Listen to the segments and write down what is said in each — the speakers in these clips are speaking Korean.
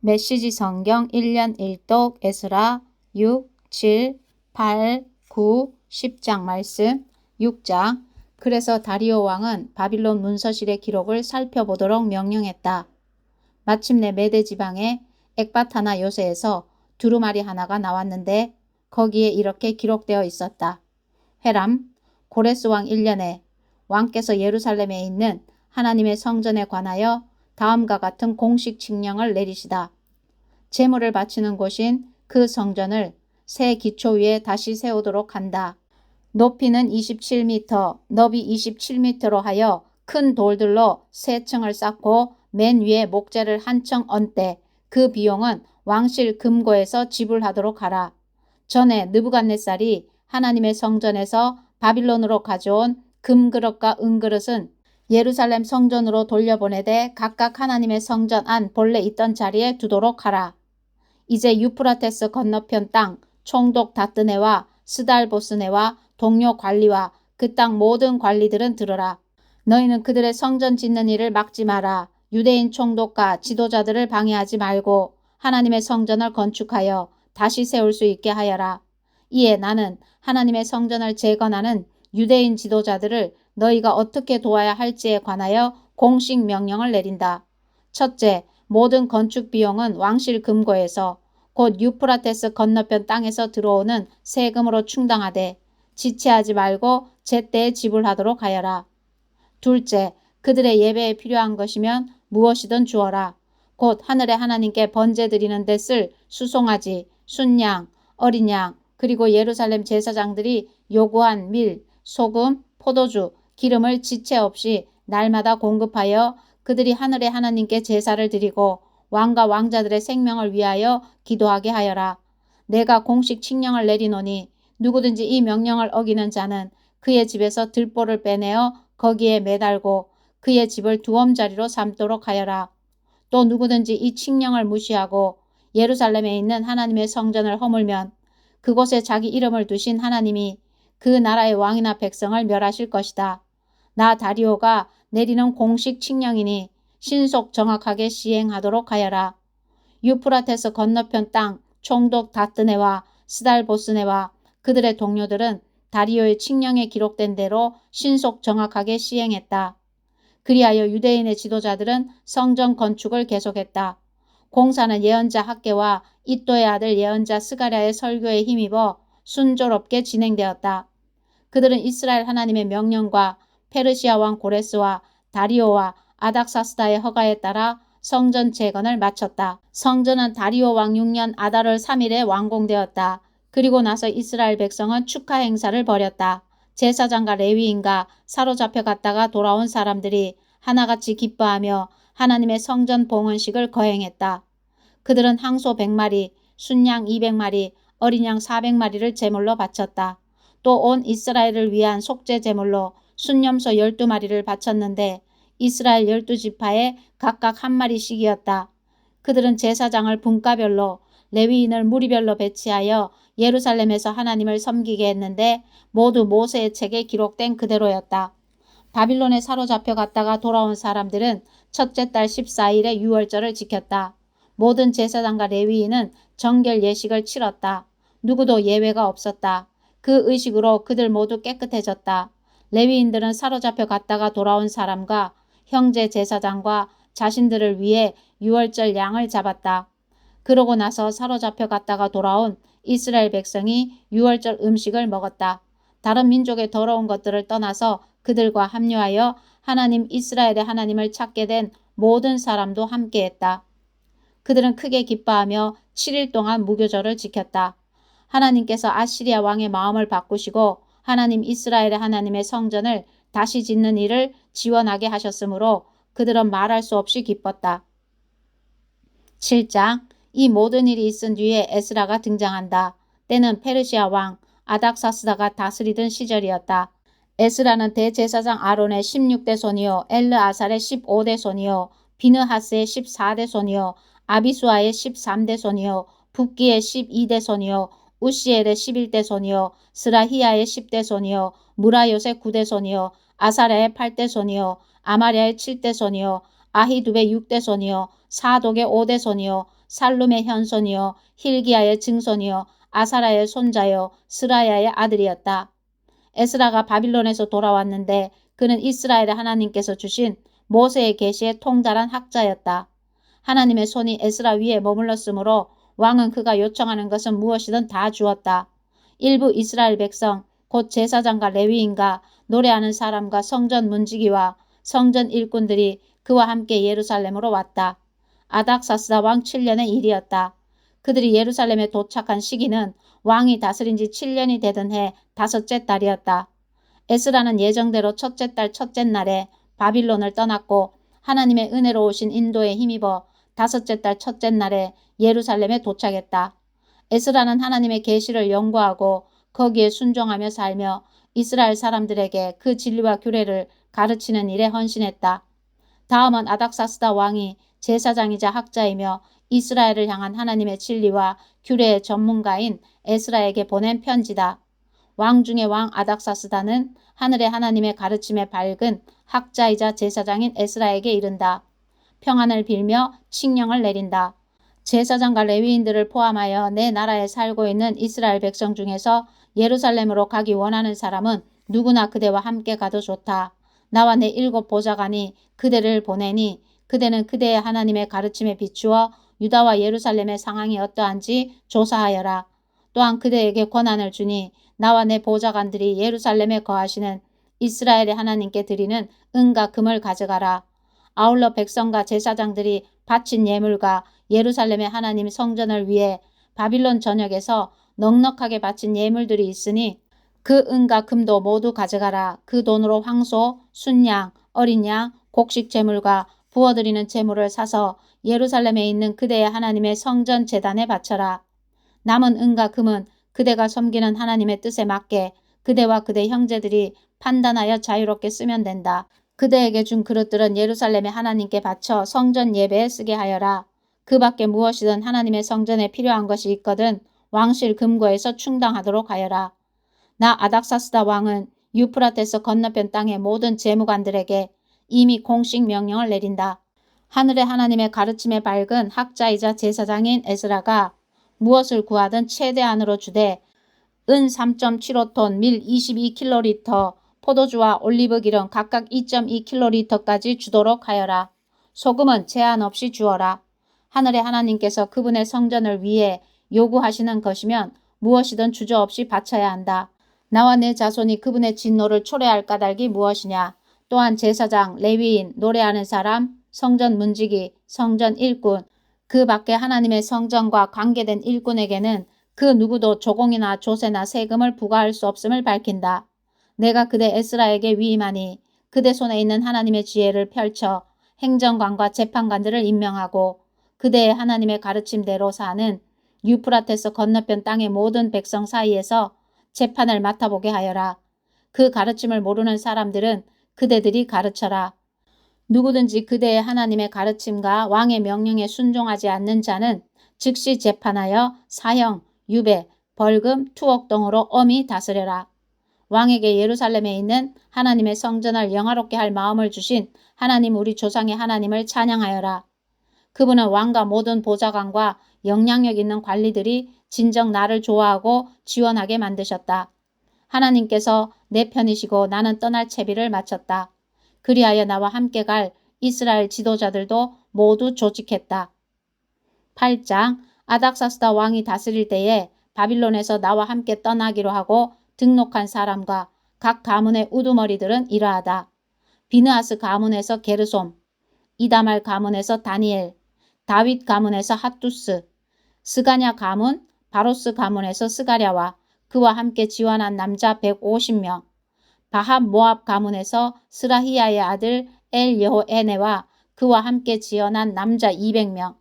메시지 성경 1년 1독 에스라 6, 7, 8, 9, 10장 말씀 6장 그래서 다리오 왕은 바빌론 문서실의 기록을 살펴보도록 명령했다. 마침내 메대 지방의 엑바타나 요새에서 두루마리 하나가 나왔는데 거기에 이렇게 기록되어 있었다. 헤람 고레스 왕 1년에 왕께서 예루살렘에 있는 하나님의 성전에 관하여 다음과 같은 공식 칙령을 내리시다. 제물을 바치는 곳인 그 성전을 새 기초 위에 다시 세우도록 한다. 높이는 27m, 너비 27m로 하여 큰 돌들로 세 층을 쌓고 맨 위에 목재를 한 층 얹되 그 비용은 왕실 금고에서 지불하도록 하라. 전에 느부갓네살이 하나님의 성전에서 바빌론으로 가져온 금그릇과 은그릇은 예루살렘 성전으로 돌려보내되 각각 하나님의 성전 안 본래 있던 자리에 두도록 하라. 이제 유프라테스 건너편 땅 총독 다뜨네와 스달보스네와 동료 관리와 그 땅 모든 관리들은 들으라. 너희는 그들의 성전 짓는 일을 막지 마라. 유대인 총독과 지도자들을 방해하지 말고 하나님의 성전을 건축하여 다시 세울 수 있게 하여라. 이에 나는 하나님의 성전을 재건하는 유대인 지도자들을 너희가 어떻게 도와야 할지에 관하여 공식 명령을 내린다. 첫째, 모든 건축 비용은 왕실 금고에서 곧 유프라테스 건너편 땅에서 들어오는 세금으로 충당하되 지체하지 말고 제때에 지불하도록 하여라. 둘째, 그들의 예배에 필요한 것이면 무엇이든 주어라. 곧 하늘의 하나님께 번제 드리는 데 쓸 수송아지, 순양, 어린 양, 그리고 예루살렘 제사장들이 요구한 밀, 소금, 포도주, 기름을 지체 없이 날마다 공급하여 그들이 하늘의 하나님께 제사를 드리고 왕과 왕자들의 생명을 위하여 기도하게 하여라. 내가 공식 칙령을 내리노니 누구든지 이 명령을 어기는 자는 그의 집에서 들보를 빼내어 거기에 매달고 그의 집을 두엄자리로 삼도록 하여라. 또 누구든지 이 칙령을 무시하고 예루살렘에 있는 하나님의 성전을 허물면 그곳에 자기 이름을 두신 하나님이 그 나라의 왕이나 백성을 멸하실 것이다. 나 다리오가 내리는 공식 칙령이니 신속 정확하게 시행하도록 하여라. 유프라테스 건너편 땅 총독 다뜨네와 스달보스네와 그들의 동료들은 다리오의 칙령에 기록된 대로 신속 정확하게 시행했다. 그리하여 유대인의 지도자들은 성전 건축을 계속했다. 공사는 예언자 학계와 이또의 아들 예언자 스가랴의 설교에 힘입어 순조롭게 진행되었다. 그들은 이스라엘 하나님의 명령과 페르시아 왕 고레스와 다리오와 아닥사스다의 허가에 따라 성전 재건을 마쳤다. 성전은 다리오 왕 6년 아달월 3일에 완공되었다. 그리고 나서 이스라엘 백성은 축하 행사를 벌였다. 제사장과 레위인과 사로잡혀 갔다가 돌아온 사람들이 하나같이 기뻐하며 하나님의 성전 봉헌식을 거행했다. 그들은 항소 100마리, 순양 200마리, 어린 양 400마리를 제물로 바쳤다. 또 온 이스라엘을 위한 속죄 제물로 순념소 12마리를 바쳤는데 이스라엘 12지파에 각각 한 마리씩이었다. 그들은 제사장을 분과별로 레위인을 무리별로 배치하여 예루살렘에서 하나님을 섬기게 했는데 모두 모세의 책에 기록된 그대로였다. 바빌론에 사로잡혀 갔다가 돌아온 사람들은 첫째 달 14일에 유월절을 지켰다. 모든 제사장과 레위인은 정결 예식을 치렀다. 누구도 예외가 없었다. 그 의식으로 그들 모두 깨끗해졌다. 레위인들은 사로잡혀 갔다가 돌아온 사람과 형제 제사장과 자신들을 위해 유월절 양을 잡았다. 그러고 나서 사로잡혀 갔다가 돌아온 이스라엘 백성이 유월절 음식을 먹었다. 다른 민족의 더러운 것들을 떠나서 그들과 합류하여 하나님 이스라엘의 하나님을 찾게 된 모든 사람도 함께했다. 그들은 크게 기뻐하며 7일 동안 무교절을 지켰다. 하나님께서 아시리아 왕의 마음을 바꾸시고 하나님 이스라엘의 하나님의 성전을 다시 짓는 일을 지원하게 하셨으므로 그들은 말할 수 없이 기뻤다. 7장 이 모든 일이 있은 뒤에 에스라가 등장한다. 때는 페르시아 왕 아닥사스다가 다스리던 시절이었다. 에스라는 대제사장 아론의 16대 손이요 엘르아살의 15대 손이요 비느하스의 14대 손이요 아비수아의 13대 손이요 붓기의 12대 손이요 우시엘의 11대 손이요 스라히야의 10대 손이요 무라요의 9대 손이요 아사랴의 8대 손이요 아마랴의 7대 손이요 아히두의 육대손이요 사독의 오대손이요 살룸의 현손이요 힐기야의 증손이요 아사라의 손자요 스라야의 아들이었다. 에스라가 바빌론에서 돌아왔는데 그는 이스라엘의 하나님께서 주신 모세의 계시에 통달한 학자였다. 하나님의 손이 에스라 위에 머물렀으므로 왕은 그가 요청하는 것은 무엇이든 다 주었다. 일부 이스라엘 백성, 곧 제사장과 레위인과 노래하는 사람과 성전 문지기와 성전 일꾼들이 그와 함께 예루살렘으로 왔다. 아닥사스다 왕 7년의 일이었다. 그들이 예루살렘에 도착한 시기는 왕이 다스린 지 7년이 되던 해 다섯째 달이었다. 에스라는 예정대로 첫째 달 첫째 날에 바빌론을 떠났고 하나님의 은혜로 오신 인도에 힘입어 다섯째 달 첫째 날에 예루살렘에 도착했다. 에스라는 하나님의 계시를 연구하고 거기에 순종하며 살며 이스라엘 사람들에게 그 진리와 규례를 가르치는 일에 헌신했다. 다음은 아닥사스다 왕이 제사장이자 학자이며 이스라엘을 향한 하나님의 진리와 규례의 전문가인 에스라에게 보낸 편지다. 왕 중의 왕 아닥사스다는 하늘의 하나님의 가르침에 밝은 학자이자 제사장인 에스라에게 이른다. 평안을 빌며 칙령을 내린다. 제사장과 레위인들을 포함하여 내 나라에 살고 있는 이스라엘 백성 중에서 예루살렘으로 가기 원하는 사람은 누구나 그대와 함께 가도 좋다. 나와 내 일곱 보좌관이 그대를 보내니 그대는 그대의 하나님의 가르침에 비추어 유다와 예루살렘의 상황이 어떠한지 조사하여라. 또한 그대에게 권한을 주니 나와 내 보좌관들이 예루살렘에 거하시는 이스라엘의 하나님께 드리는 은과 금을 가져가라. 아울러 백성과 제사장들이 바친 예물과 예루살렘의 하나님 성전을 위해 바빌론 전역에서 넉넉하게 바친 예물들이 있으니 그 은과 금도 모두 가져가라. 그 돈으로 황소, 순양, 어린 양, 곡식 제물과 부어드리는 제물을 사서 예루살렘에 있는 그대의 하나님의 성전 재단에 바쳐라. 남은 은과 금은 그대가 섬기는 하나님의 뜻에 맞게 그대와 그대 형제들이 판단하여 자유롭게 쓰면 된다. 그대에게 준 그릇들은 예루살렘의 하나님께 바쳐 성전 예배에 쓰게 하여라. 그 밖에 무엇이든 하나님의 성전에 필요한 것이 있거든 왕실 금고에서 충당하도록 하여라. 나 아닥사스다 왕은 유프라테스 건너편 땅의 모든 재무관들에게 이미 공식 명령을 내린다. 하늘의 하나님의 가르침에 밝은 학자이자 제사장인 에스라가 무엇을 구하든 최대한으로 주되 은 3.75톤 밀 22킬로리터 포도주와 올리브 기름 각각 2.2킬로리터까지 주도록 하여라. 소금은 제한 없이 주어라. 하늘의 하나님께서 그분의 성전을 위해 요구하시는 것이면 무엇이든 주저없이 바쳐야 한다. 나와 내 자손이 그분의 진노를 초래할 까닭이 무엇이냐. 또한 제사장, 레위인, 노래하는 사람, 성전 문지기, 성전 일꾼, 그 밖에 하나님의 성전과 관계된 일꾼에게는 그 누구도 조공이나 조세나 세금을 부과할 수 없음을 밝힌다. 내가 그대 에스라에게 위임하니 그대 손에 있는 하나님의 지혜를 펼쳐 행정관과 재판관들을 임명하고 그대의 하나님의 가르침대로 사는 유프라테스 건너편 땅의 모든 백성 사이에서 재판을 맡아보게 하여라. 그 가르침을 모르는 사람들은 그대들이 가르쳐라. 누구든지 그대의 하나님의 가르침과 왕의 명령에 순종하지 않는 자는 즉시 재판하여 사형, 유배, 벌금, 투옥 등으로 엄히 다스려라. 왕에게 예루살렘에 있는 하나님의 성전을 영화롭게 할 마음을 주신 하나님 우리 조상의 하나님을 찬양하여라. 그분은 왕과 모든 보좌관과 영향력 있는 관리들이 진정 나를 좋아하고 지원하게 만드셨다. 하나님께서 내 편이시고 나는 떠날 채비를 마쳤다. 그리하여 나와 함께 갈 이스라엘 지도자들도 모두 조직했다. 8장 아닥사스다 왕이 다스릴 때에 바빌론에서 나와 함께 떠나기로 하고 등록한 사람과 각 가문의 우두머리들은 이러하다. 비느하스 가문에서 게르솜, 이다말 가문에서 다니엘, 다윗 가문에서 핫두스, 스가냐 가문, 바로스 가문에서 스가랴와 그와 함께 지원한 남자 150명, 바합 모압 가문에서 스라히야의 아들 엘 여호에네와 그와 함께 지어난 남자 200명,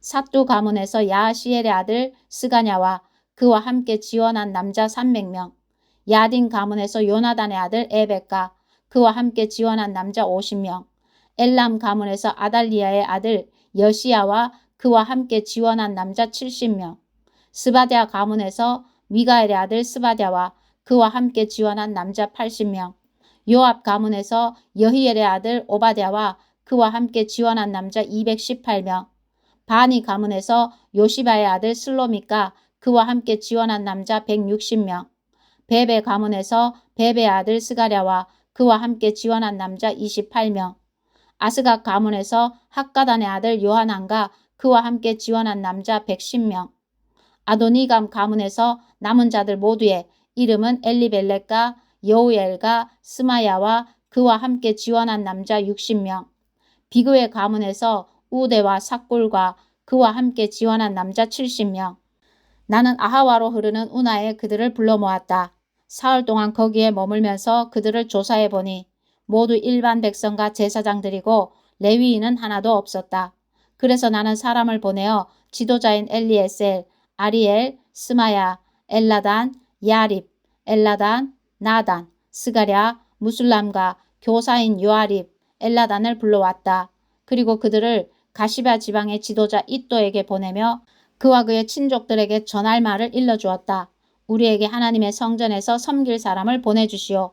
사뚜 가문에서 야시엘의 아들 스가냐와 그와 함께 지원한 남자 300명, 야딘 가문에서 요나단의 아들 에베카 그와 함께 지원한 남자 50명, 엘람 가문에서 아달리아의 아들 여시야와 그와 함께 지원한 남자 70명, 스바디아 가문에서 미가엘의 아들 스바디아와 그와 함께 지원한 남자 80명, 요압 가문에서 여히엘의 아들 오바디아와 그와 함께 지원한 남자 218명. 바니 가문에서 요시바의 아들 슬로미가 그와 함께 지원한 남자 160명. 베베 가문에서 베베의 아들 스가랴와 그와 함께 지원한 남자 28명. 아스각 가문에서 학가단의 아들 요하난과 그와 함께 지원한 남자 110명. 아도니감 가문에서 남은 자들 모두의 이름은 엘리벨렉과 여우엘과 스마야와 그와 함께 지원한 남자 60명. 비그의 가문에서 우대와 삭골과 그와 함께 지원한 남자 70명. 나는 아하와로 흐르는 운하에 그들을 불러 모았다. 사흘 동안 거기에 머물면서 그들을 조사해 보니 모두 일반 백성과 제사장들이고 레위인은 하나도 없었다. 그래서 나는 사람을 보내어 지도자인 엘리에셀, 아리엘, 스마야, 엘라단, 야립, 엘라단, 나단, 스가랴, 무술람과 교사인 요아립, 엘라단을 불러왔다. 그리고 그들을 가시바 지방의 지도자 이또에게 보내며 그와 그의 친족들에게 전할 말을 일러주었다. 우리에게 하나님의 성전에서 섬길 사람을 보내주시오.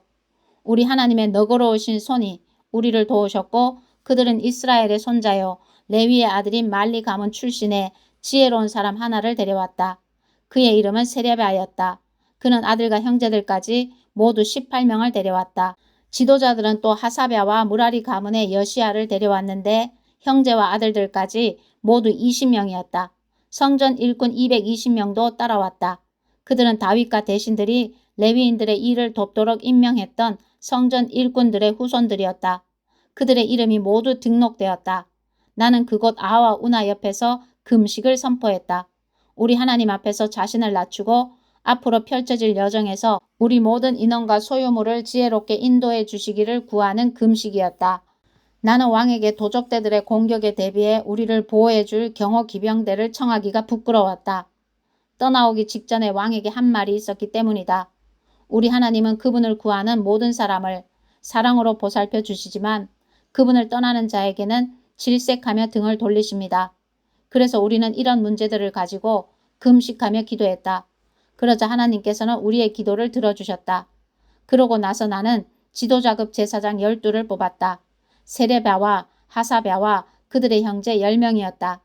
우리 하나님의 너그러우신 손이 우리를 도우셨고 그들은 이스라엘의 손자요 레위의 아들인 말리 가문 출신의 지혜로운 사람 하나를 데려왔다. 그의 이름은 세레바였다. 그는 아들과 형제들까지 모두 18명을 데려왔다. 지도자들은 또 하사랴와 무라리 가문의 여시아를 데려왔는데 형제와 아들들까지 모두 20명이었다. 성전 일꾼 220명도 따라왔다. 그들은 다윗과 대신들이 레위인들의 일을 돕도록 임명했던 성전 일꾼들의 후손들이었다. 그들의 이름이 모두 등록되었다. 나는 그곳 아하와 우나 옆에서 금식을 선포했다. 우리 하나님 앞에서 자신을 낮추고 앞으로 펼쳐질 여정에서 우리 모든 인원과 소유물을 지혜롭게 인도해 주시기를 구하는 금식이었다. 나는 왕에게 도적대들의 공격에 대비해 우리를 보호해 줄 경호 기병대를 청하기가 부끄러웠다. 떠나오기 직전에 왕에게 한 말이 있었기 때문이다. 우리 하나님은 그분을 구하는 모든 사람을 사랑으로 보살펴 주시지만 그분을 떠나는 자에게는 질색하며 등을 돌리십니다. 그래서 우리는 이런 문제들을 가지고 금식하며 기도했다. 그러자 하나님께서는 우리의 기도를 들어주셨다. 그러고 나서 나는 지도자급 제사장 12를 뽑았다. 세레바와 하사랴와 그들의 형제 10명이었다.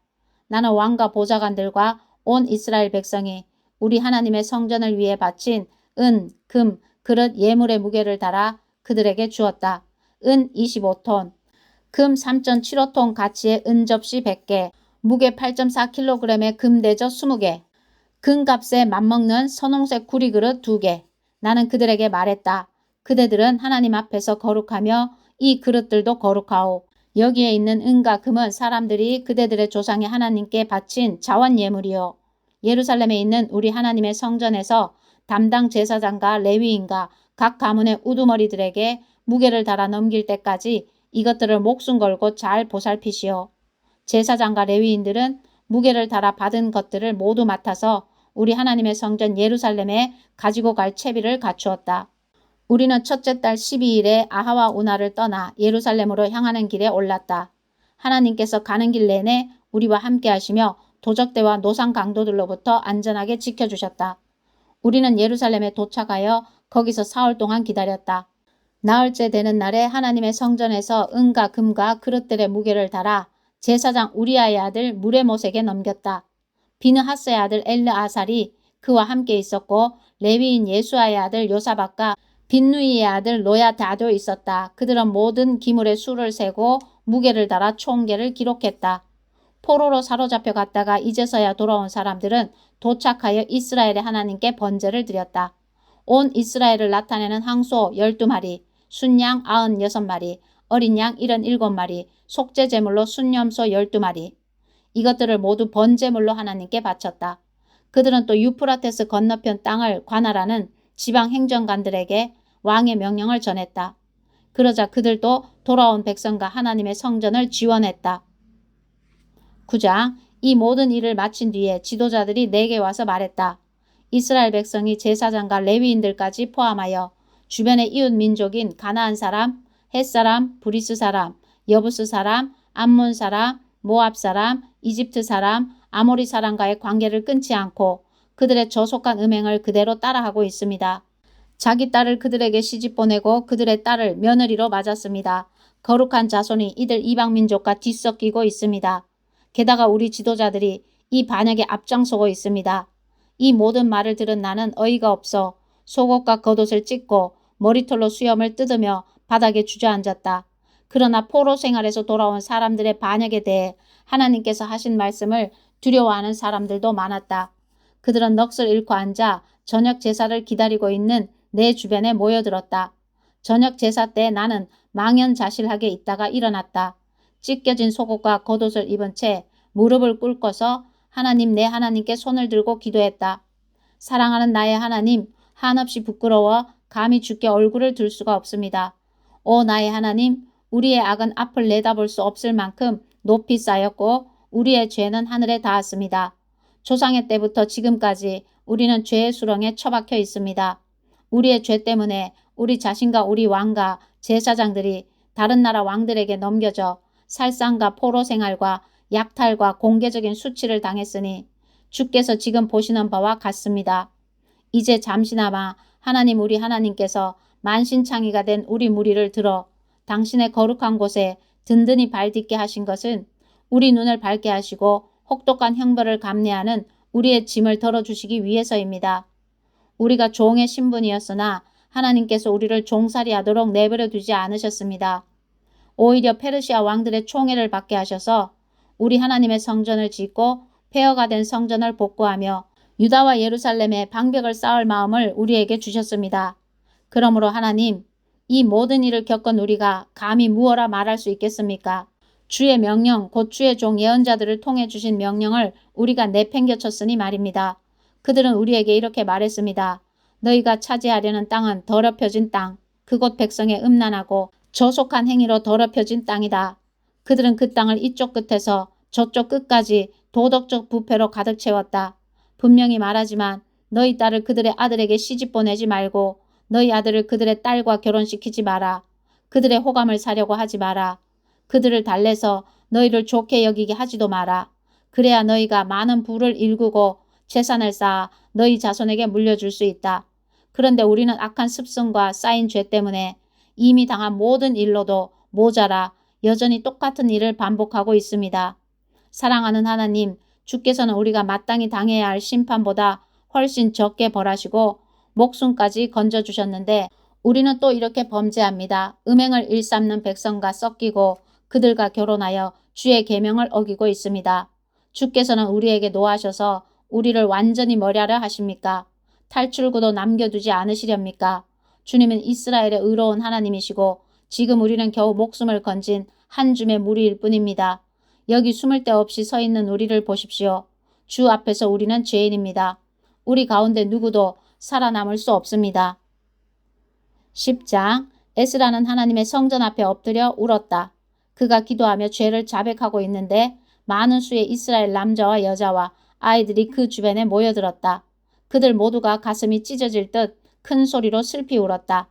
나는 왕과 보좌관들과 온 이스라엘 백성이 우리 하나님의 성전을 위해 바친 은, 금, 그릇 예물의 무게를 달아 그들에게 주었다. 은 25톤, 금 3.75톤 가치의 은 접시 100개, 무게 8.4kg의 금대접 20개, 금값에 맞먹는 선홍색 구리 그릇 2개. 나는 그들에게 말했다. 그대들은 하나님 앞에서 거룩하며 이 그릇들도 거룩하오. 여기에 있는 은과 금은 사람들이 그대들의 조상의 하나님께 바친 자원 예물이요. 예루살렘에 있는 우리 하나님의 성전에서 담당 제사장과 레위인과 각 가문의 우두머리들에게 무게를 달아 넘길 때까지 이것들을 목숨 걸고 잘 보살피시오. 제사장과 레위인들은 무게를 달아 받은 것들을 모두 맡아서 우리 하나님의 성전 예루살렘에 가지고 갈 채비를 갖추었다. 우리는 첫째 달 12일에 아하와 우나를 떠나 예루살렘으로 향하는 길에 올랐다. 하나님께서 가는 길 내내 우리와 함께 하시며 도적대와 노상 강도들로부터 안전하게 지켜주셨다. 우리는 예루살렘에 도착하여 거기서 사흘 동안 기다렸다. 나흘째 되는 날에 하나님의 성전에서 은과 금과 그릇들의 무게를 달아 제사장 우리아의 아들 무레못에게 넘겼다. 비느하스의 아들 엘르아살이 그와 함께 있었고 레위인 예수아의 아들 요사박과 빈누이의 아들 노야다도 있었다. 그들은 모든 기물의 수를 세고 무게를 달아 총계를 기록했다. 포로로 사로잡혀 갔다가 이제서야 돌아온 사람들은 도착하여 이스라엘의 하나님께 번제를 드렸다. 온 이스라엘을 나타내는 항소 12마리, 순양 96마리, 어린 양 77마리, 속죄 제물로 순념소 12마리. 이것들을 모두 번제물로 하나님께 바쳤다. 그들은 또 유프라테스 건너편 땅을 관할하는 지방 행정관들에게 왕의 명령을 전했다. 그러자 그들도 돌아온 백성과 하나님의 성전을 지원했다. 9장 이 모든 일을 마친 뒤에 지도자들이 내게 와서 말했다. 이스라엘 백성이 제사장과 레위인들까지 포함하여 주변의 이웃 민족인 가나안 사람, 헷 사람, 브리스 사람, 여부스 사람, 암몬 사람, 모압 사람, 이집트 사람, 아모리 사람과의 관계를 끊지 않고 그들의 저속한 음행을 그대로 따라하고 있습니다. 자기 딸을 그들에게 시집 보내고 그들의 딸을 며느리로 맞았습니다. 거룩한 자손이 이들 이방 민족과 뒤섞이고 있습니다. 게다가 우리 지도자들이 이 반역에 앞장서고 있습니다. 이 모든 말을 들은 나는 어이가 없어 속옷과 겉옷을 찢고 머리털로 수염을 뜯으며 바닥에 주저앉았다. 그러나 포로 생활에서 돌아온 사람들의 반역에 대해 하나님께서 하신 말씀을 두려워하는 사람들도 많았다. 그들은 넋을 잃고 앉아 저녁 제사를 기다리고 있는 내 주변에 모여들었다. 저녁 제사 때 나는 망연자실하게 있다가 일어났다. 찢겨진 속옷과 겉옷을 입은 채 무릎을 꿇고서 하나님 내 하나님께 손을 들고 기도했다. 사랑하는 나의 하나님, 한없이 부끄러워 감히 주께 얼굴을 들 수가 없습니다. 오 나의 하나님, 우리의 악은 앞을 내다볼 수 없을 만큼 높이 쌓였고 우리의 죄는 하늘에 닿았습니다. 조상의 때부터 지금까지 우리는 죄의 수렁에 처박혀 있습니다. 우리의 죄 때문에 우리 자신과 우리 왕과 제사장들이 다른 나라 왕들에게 넘겨져 살상과 포로 생활과 약탈과 공개적인 수치를 당했으니 주께서 지금 보시는 바와 같습니다. 이제 잠시나마 하나님 우리 하나님께서 만신창이가 된 우리 무리를 들어 당신의 거룩한 곳에 든든히 발딛게 하신 것은 우리 눈을 밝게 하시고 혹독한 형벌을 감내하는 우리의 짐을 덜어주시기 위해서입니다. 우리가 종의 신분이었으나 하나님께서 우리를 종살이 하도록 내버려 두지 않으셨습니다. 오히려 페르시아 왕들의 총애를 받게 하셔서 우리 하나님의 성전을 짓고 폐허가 된 성전을 복구하며 유다와 예루살렘에 방벽을 쌓을 마음을 우리에게 주셨습니다. 그러므로 하나님, 이 모든 일을 겪은 우리가 감히 무어라 말할 수 있겠습니까? 주의 명령, 곧 주의 종 예언자들을 통해 주신 명령을 우리가 내팽겨쳤으니 말입니다. 그들은 우리에게 이렇게 말했습니다. 너희가 차지하려는 땅은 더럽혀진 땅, 그곳 백성의 음란하고 저속한 행위로 더럽혀진 땅이다. 그들은 그 땅을 이쪽 끝에서 저쪽 끝까지 도덕적 부패로 가득 채웠다. 분명히 말하지만 너희 딸을 그들의 아들에게 시집 보내지 말고 너희 아들을 그들의 딸과 결혼시키지 마라. 그들의 호감을 사려고 하지 마라. 그들을 달래서 너희를 좋게 여기게 하지도 마라. 그래야 너희가 많은 부를 일구고 재산을 쌓아 너희 자손에게 물려줄 수 있다. 그런데 우리는 악한 습성과 쌓인 죄 때문에 이미 당한 모든 일로도 모자라 여전히 똑같은 일을 반복하고 있습니다. 사랑하는 하나님, 주께서는 우리가 마땅히 당해야 할 심판보다 훨씬 적게 벌하시고 목숨까지 건져주셨는데 우리는 또 이렇게 범죄합니다. 음행을 일삼는 백성과 섞이고 그들과 결혼하여 주의 계명을 어기고 있습니다. 주께서는 우리에게 노하셔서 우리를 완전히 머리하려 하십니까? 탈출구도 남겨두지 않으시렵니까? 주님은 이스라엘의 의로운 하나님이시고 지금 우리는 겨우 목숨을 건진 한 줌의 무리일 뿐입니다. 여기 숨을 데 없이 서 있는 우리를 보십시오. 주 앞에서 우리는 죄인입니다. 우리 가운데 누구도 살아남을 수 없습니다. 10장 에스라는 하나님의 성전 앞에 엎드려 울었다. 그가 기도하며 죄를 자백하고 있는데 많은 수의 이스라엘 남자와 여자와 아이들이 그 주변에 모여들었다. 그들 모두가 가슴이 찢어질 듯 큰 소리로 슬피 울었다.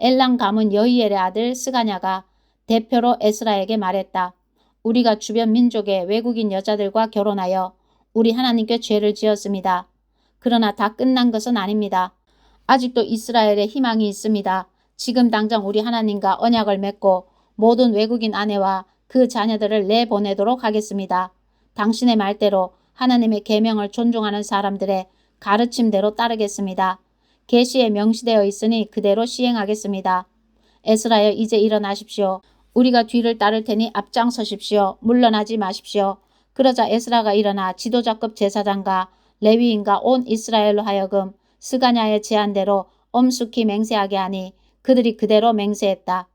엘랑 가문 여이엘의 아들 스가냐가 대표로 에스라에게 말했다. 우리가 주변 민족의 외국인 여자들과 결혼하여 우리 하나님께 죄를 지었습니다. 그러나 다 끝난 것은 아닙니다. 아직도 이스라엘에 희망이 있습니다. 지금 당장 우리 하나님과 언약을 맺고 모든 외국인 아내와 그 자녀들을 내보내도록 하겠습니다. 당신의 말대로 하나님의 계명을 존중하는 사람들의 가르침대로 따르겠습니다. 계시에 명시되어 있으니 그대로 시행하겠습니다. 에스라여 이제 일어나십시오. 우리가 뒤를 따를 테니 앞장서십시오. 물러나지 마십시오. 그러자 에스라가 일어나 지도자급 제사장과 레위인과 온 이스라엘로 하여금 스가냐의 제안대로 엄숙히 맹세하게 하니 그들이 그대로 맹세했다.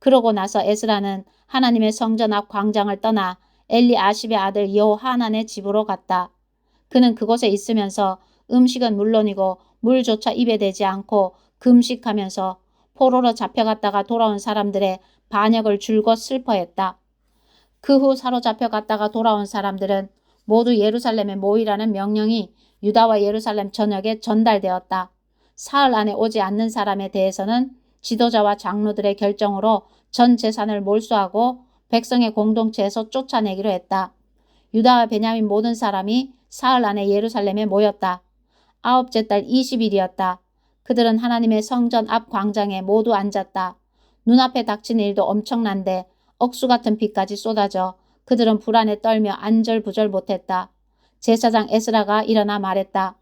그러고 나서 에스라는 하나님의 성전 앞 광장을 떠나 엘리 아십의 아들 여호하난의 집으로 갔다. 그는 그곳에 있으면서 음식은 물론이고 물조차 입에 대지 않고 금식하면서 포로로 잡혀갔다가 돌아온 사람들의 반역을 줄곧 슬퍼했다. 그 후 사로잡혀 갔다가 돌아온 사람들은 모두 예루살렘에 모이라는 명령이 유다와 예루살렘 전역에 전달되었다. 사흘 안에 오지 않는 사람에 대해서는 지도자와 장로들의 결정으로 전 재산을 몰수하고 백성의 공동체에서 쫓아내기로 했다. 유다와 베냐민 모든 사람이 사흘 안에 예루살렘에 모였다. 아홉째 달 20일이었다. 그들은 하나님의 성전 앞 광장에 모두 앉았다. 눈앞에 닥친 일도 엄청난데 억수 같은 비까지 쏟아져 그들은 불안에 떨며 안절부절 못했다. 제사장 에스라가 일어나 말했다.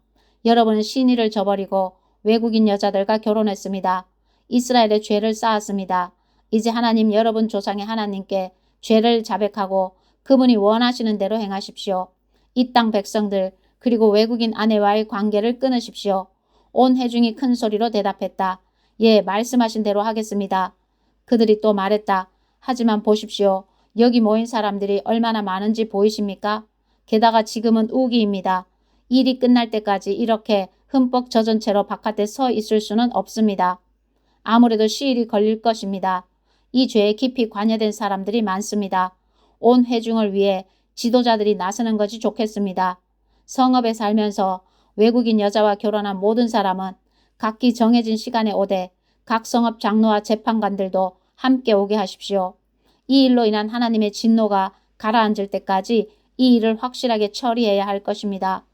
여러분은 신의를 저버리고 외국인 여자들과 결혼했습니다. 이스라엘의 죄를 쌓았습니다. 이제 하나님 여러분 조상의 하나님께 죄를 자백하고 그분이 원하시는 대로 행하십시오. 이 땅 백성들 그리고 외국인 아내와의 관계를 끊으십시오. 온 회중이 큰 소리로 대답했다. 예, 말씀하신 대로 하겠습니다. 그들이 또 말했다. 하지만 보십시오. 여기 모인 사람들이 얼마나 많은지 보이십니까? 게다가 지금은 우기입니다. 일이 끝날 때까지 이렇게 흠뻑 젖은 채로 바깥에 서 있을 수는 없습니다. 아무래도 시일이 걸릴 것입니다. 이 죄에 깊이 관여된 사람들이 많습니다. 온 회중을 위해 지도자들이 나서는 것이 좋겠습니다. 성읍에 살면서 외국인 여자와 결혼한 모든 사람은 각기 정해진 시간에 오되 각 성읍 장로와 재판관들도 함께 오게 하십시오. 이 일로 인한 하나님의 진노가 가라앉을 때까지 이 일을 확실하게 처리해야 할 것입니다.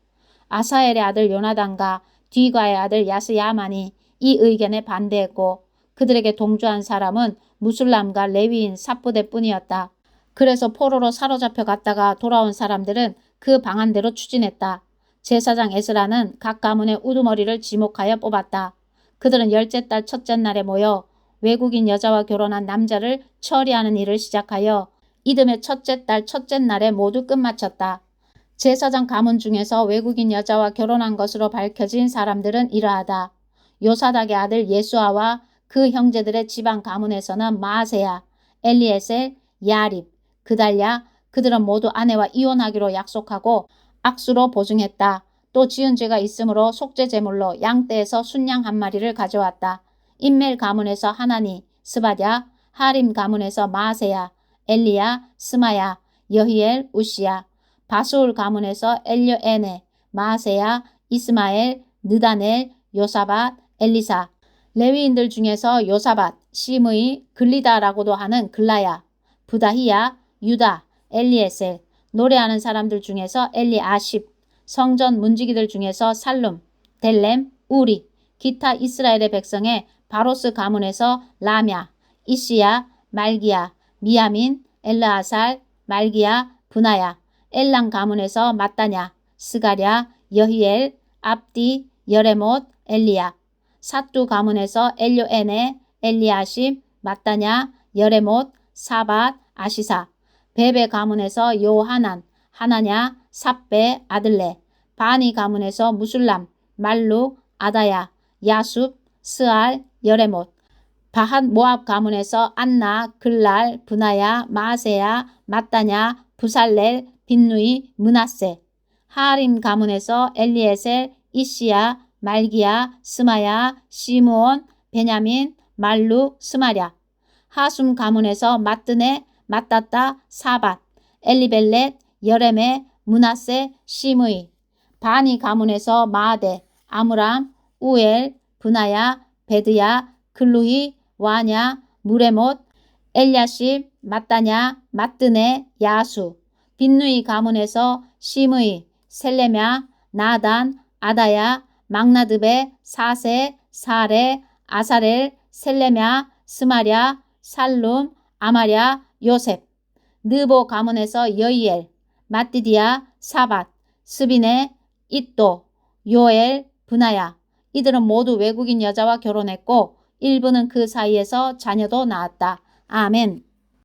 아사엘의 아들 요나단과 뒤가의 아들 야스야만이 이 의견에 반대했고 그들에게 동조한 사람은 무술람과 레위인 사부대뿐이었다. 그래서 포로로 사로잡혀 갔다가 돌아온 사람들은 그 방안대로 추진했다. 제사장 에스라는 각 가문의 우두머리를 지목하여 뽑았다. 그들은 열째 달 첫째 날에 모여 외국인 여자와 결혼한 남자를 처리하는 일을 시작하여 이듬해 첫째 달 첫째 날에 모두 끝마쳤다. 제사장 가문 중에서 외국인 여자와 결혼한 것으로 밝혀진 사람들은 이러하다. 요사닥의 아들 예수아와 그 형제들의 지방 가문에서는 마세야, 엘리에셀, 야립, 그달랴 그들은 모두 아내와 이혼하기로 약속하고 악수로 보증했다. 또 지은 죄가 있으므로 속죄 제물로 양떼에서 순양 한 마리를 가져왔다. 인멜 가문에서 하나니, 스바랴, 하림 가문에서 마세야, 엘리야, 스마야, 여히엘, 우시야, 바수울 가문에서 엘료에네, 마세야, 이스마엘, 느다넬, 요사밭, 엘리사, 레위인들 중에서 요사밭, 시므이, 글리다라고도 하는 글라야, 부다히야, 유다, 엘리에셀, 노래하는 사람들 중에서 엘리아십, 성전 문지기들 중에서 살룸, 델렘, 우리, 기타 이스라엘의 백성의 바로스 가문에서 라냐, 이시야, 말기야, 미야민, 엘르아살, 말기야, 분하야, 엘랑 가문에서 마따냐, 스가랴, 여히엘, 압디, 여레못, 엘리야, 사뚜 가문에서 엘료에네, 엘리아십, 마따냐, 여레못, 사밧, 아시사, 베베 가문에서 요하난, 하나냐, 삽베, 아들레, 바니 가문에서 무술람, 말룩, 아다야, 야숲, 스알, 여레못, 바한 모압 가문에서 안나, 글랄, 분하야, 마세야, 마따냐, 부살렐, 빈누이, 문하세, 하림 가문에서 엘리에셀, 이시야, 말기야, 스마야, 시므온, 베냐민, 말룩, 스마랴, 하숨 가문에서 마뜨네, 마따따, 사밧, 엘리벨렛, 여레메, 문하세, 시므이, 바니 가문에서 마아데, 아므람, 우엘, 분하야, 베드야, 글루히, 와냐, 무레못, 엘야십, 마따냐, 마뜨네, 야수, 빈누이 가문에서 시므이, 셀레냐, 나단, 아다야, 막나드베, 사세, 사레, 아사렐, 셀레냐, 스마랴, 살룸, 아마랴, 요셉, 느보 가문에서 여이엘, 마띠디아, 사밧, 스비네, 이또, 요엘, 분하야. 이들은 모두 외국인 여자와 결혼했고 일부는 그 사이에서 자녀도 낳았다. 아멘.